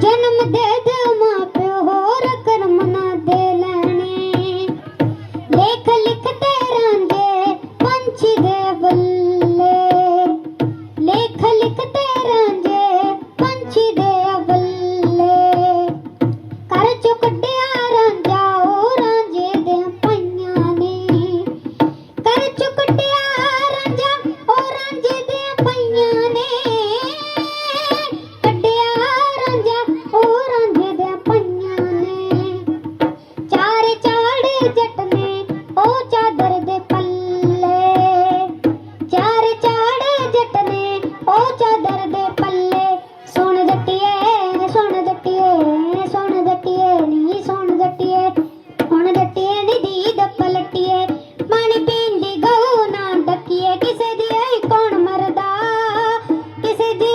ਜਨਮ ਦੇ ਦਿਓ ਮਾਂ ਪਿਓ ਹੋਰ ਕਰਮ ਨਾ ਦੇ ਲੈਣੇ। ਲੇਖ ਲਿਖਦੇ ਰਹਿੰਦੇ ਪੰਛੀ ਦੇ ਬੱਲੇ ਲੇਖ ਲਿਖਦੇ ਰਹਿੰਦੇ ਪੰਛੀ ਦੇ ਬੱਲੇ ਕਰ ਚੁਕੜਿਆ ਰਾਂਝਾ, ਉਹ ਰਾਂਝੇ ਦੇ ਪਈਆਂ ਨੇ। ਕਰ ਚੁਕੜਿਆ recebi.